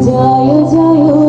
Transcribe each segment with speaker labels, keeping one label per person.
Speaker 1: 加油加油。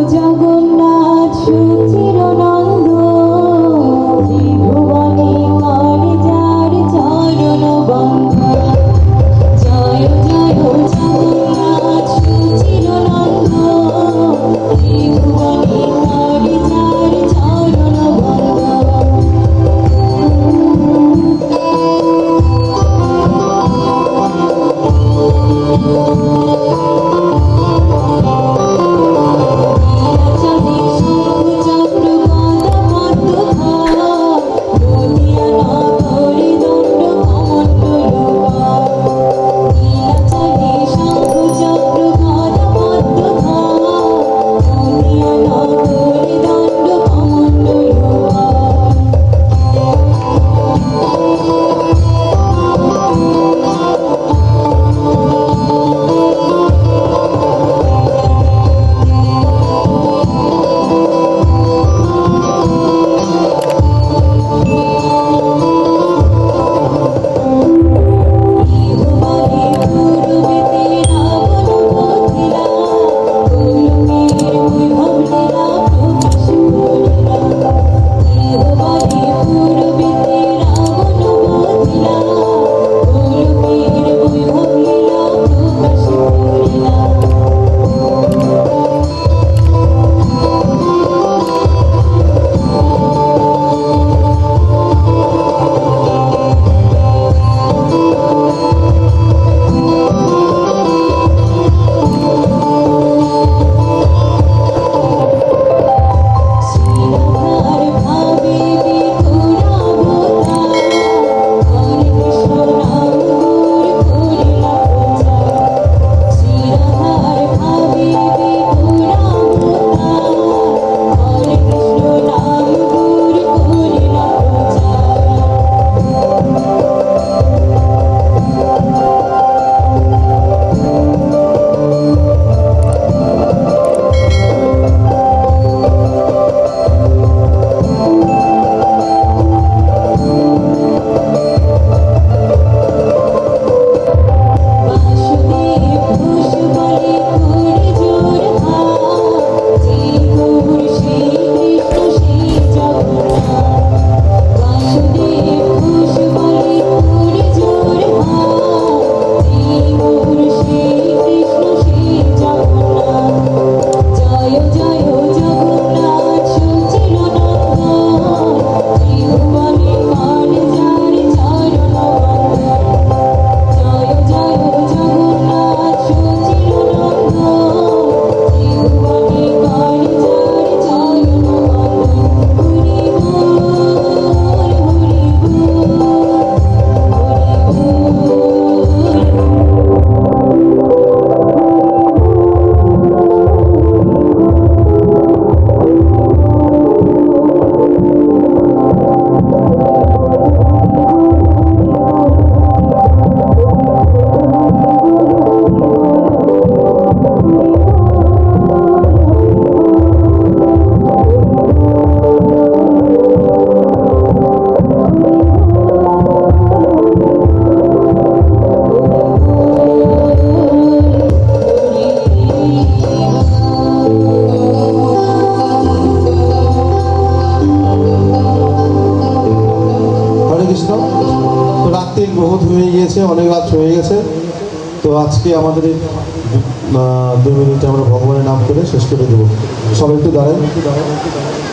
Speaker 1: কৃষ্ণ। তো রাত্রির বহুত হয়ে গিয়েছে, অনেক রাত হয়ে গেছে। তো আজকে আমাদের এই দু- মিনিটে আমরা ভগবানের নাম করে শেষ করে দেবো। সবাই একটু দাঁড়াই